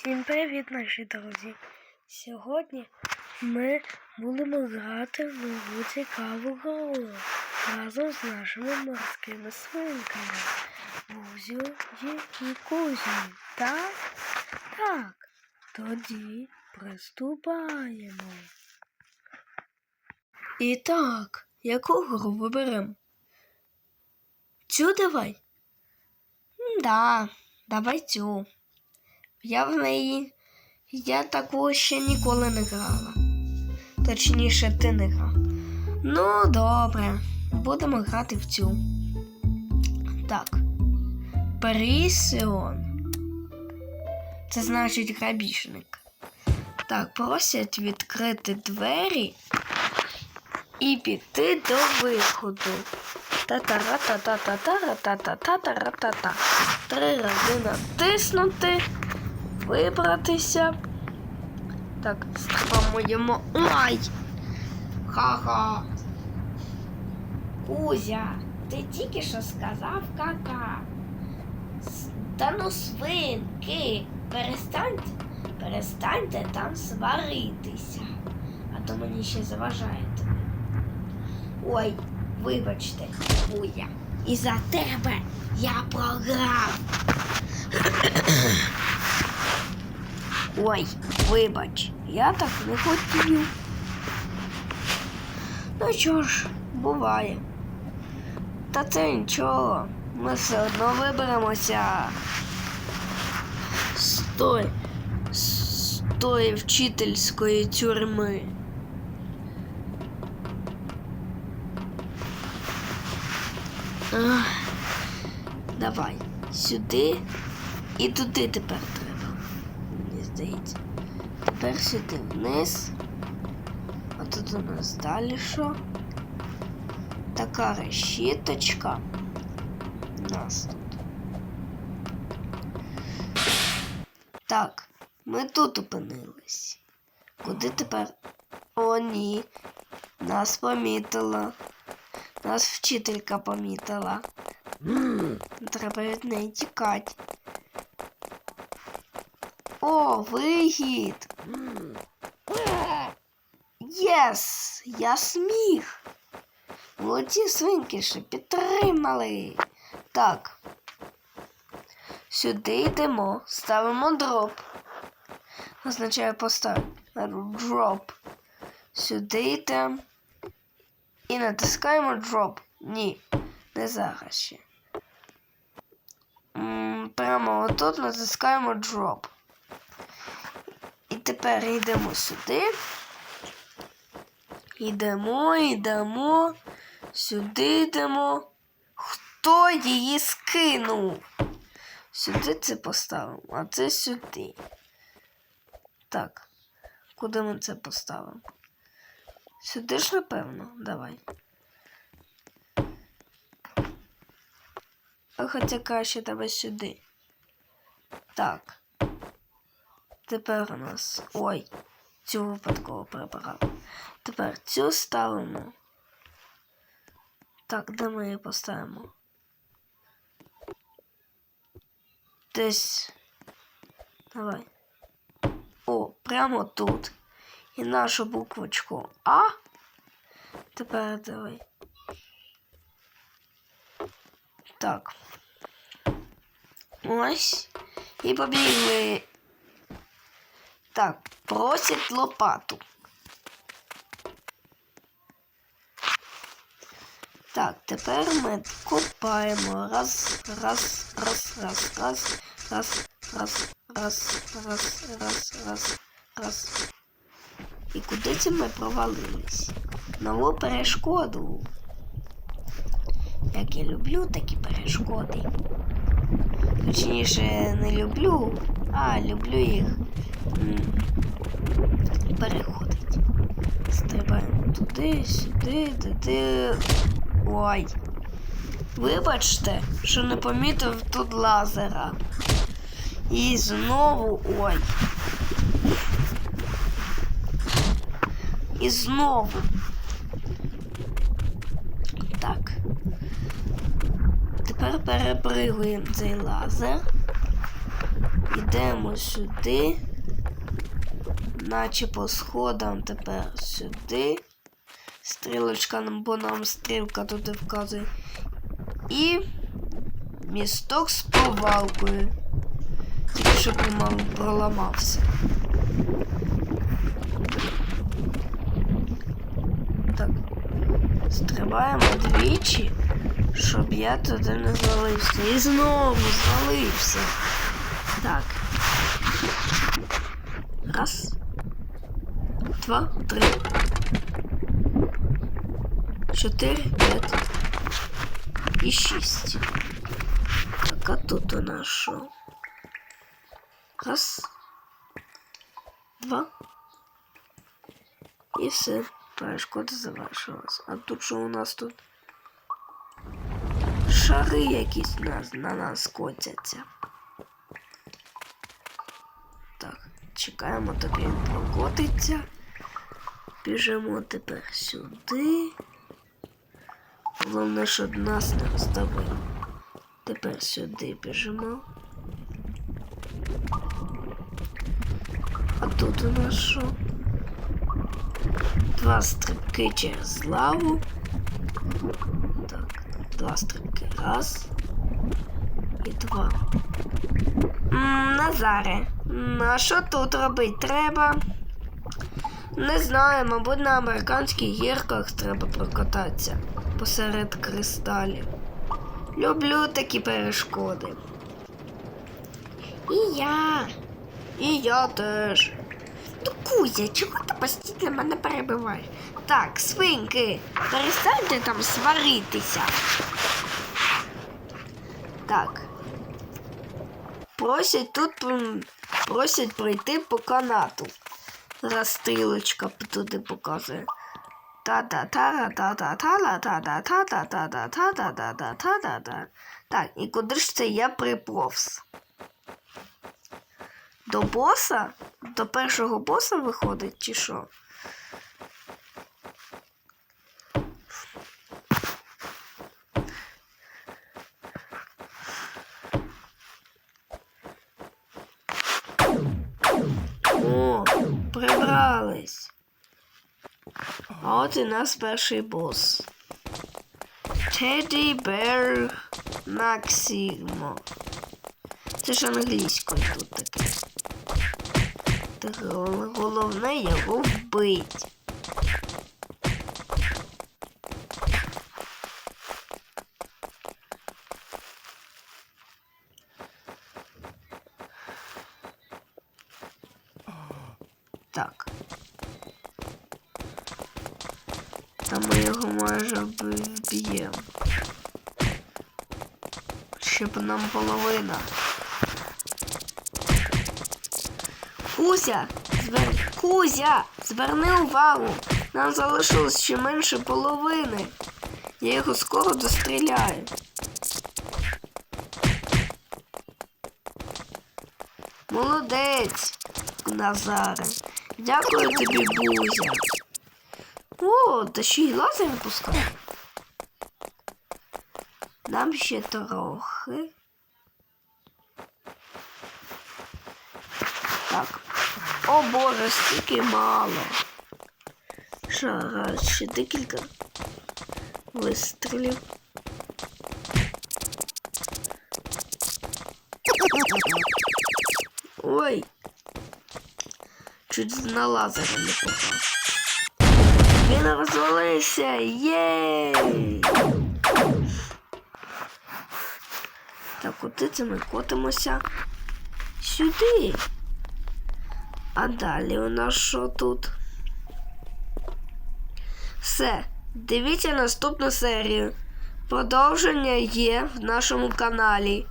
Всім привіт, наші друзі! Сьогодні ми будемо грати в нову цікаву гру разом з нашими морськими свинками Бузю і Кузю. Так? Так. Тоді приступаємо. І так, яку гру виберемо? Цю давай? Да, давай цю. Я в неї. Я таку ще ніколи не грала. Точніше, ти не грав. Ну, добре. Будемо грати в цю. Так. Прісіон. Це значить грабіжник. Так, просять відкрити двері і піти до виходу. Та-та-ра-та-та-та-та-ра-та-та-та-ра-та-та. Три рази натиснути, вибратися. Так, спамуємо. Ай! Ха-ха. Кузя, ти тільки що сказав кака. Та ну свинки, перестаньте, перестаньте там сваритися. А то мені ще заважаєте. Ой, вибачте, Кузя. І за тебе я програв. Ой, вибач, я так не хотів. Ну що ж, буває. Та це нічого. Ми все одно виберемося. З той, тої вчительської тюрми. Ах, давай сюди і туди тепер треба. Мені. Тепер сюди вниз. А тут у нас далі що? Така решіточка. У нас тут. Так, ми тут опинились. Куди тепер? О, ні. Нас помітила. Нас вчителька помітила. Треба від неї тікати. О, вихід! Єс! Я сміх! Молодці свинки ще підтримали. Так. Сюди йдемо, ставимо дроп. Означає поставити дроп. Сюди йдемо. І натискаємо дроп. Ні, не зараз ще. Прямо отут натискаємо дроп. Тепер йдемо сюди. Йдемо, йдемо. Сюди йдемо. Хто її скинув? Сюди це поставимо, а це сюди. Так. Куди ми це поставимо? Сюди ж, напевно, давай. Хоча краще давай сюди. Так. Тепер у нас. Ой, цю випадково прибрав. Тепер цю ставимо. Так, де ми її поставимо? Десь. Давай. О, прямо тут. І нашу буквочку А. Тепер давай. Так. Ось. І побігли. Так, просять лопату. Так, тепер ми копаємо. Раз, раз, раз, раз, раз, раз, раз, раз, раз, раз, раз, раз. І куди це ми провалились? Нову перешкоду. Як я люблю такі перешкоди. Точніше, не люблю, а люблю їх м, переходить. Стрибаємо туди, сюди, туди. Ой. Вибачте, що не помітив тут лазера. І знову ой. І знову. Так. Тепер перепригуємо цей лазер. І Йдемо сюди. Наче по сходам тепер сюди. Стрілочка, бо нам стрілка туди вказує. І місток з повалкою. Тільки що примал- проламався. Так. Стрибаємо двічі, щоб я туди не звалився. І знову звалився. Так. Раз. Два, три. Чотири, п'ять. І шість. Так, тут у нас що? Раз. Два. І все. Перешкода завершилась. А тут що у нас тут? Шари якісь на, на нас котяться. Так, чекаємо, так він прокотиться. Біжимо тепер сюди. Головне, щоб нас не розставили. Тепер сюди біжимо. А тут у нас що? Два стрибки через лаву. Так, два стрибки. Раз. І два. Назаре, а що тут робити треба? Не знаю, мабуть, на американських гірках треба прокататися посеред кристалів. Люблю такі перешкоди. І я. І я теж. Ну, Кузя, чого ти постійно мене перебиваєш? Так, свинки, перестаньте там сваритися. Так. Просять тут просять пройти по канату. Зараз стрілочка туди показує. та та та та та та та та та та та та та та та та та та та Так, і куди ж це я приповз? До боса? До першого боса виходить, чи що? О, прибрались. От і нас перший бос. Теді Бер Максимо. Це ж англійською тут таке. Так головне його вбить. Так. Та ми його майже вб- вб'ємо. Ще б нам половина. Кузя! Звер... Кузя! Зверни увагу! Нам залишилось ще менше половини. Я його скоро достріляю. Молодець, Назаре. Дякую тобі, Бузя. О, та ще й лазер пускає. Нам ще трохи. Так. О боже, стільки мало. Ще раз, ще декілька вистрілів. Чуть на лазера не попав. Він розвалився! Єй! Так, куди це ми котимося? Сюди. А далі у нас що тут? Все. Дивіться наступну серію. Продовження є в нашому каналі.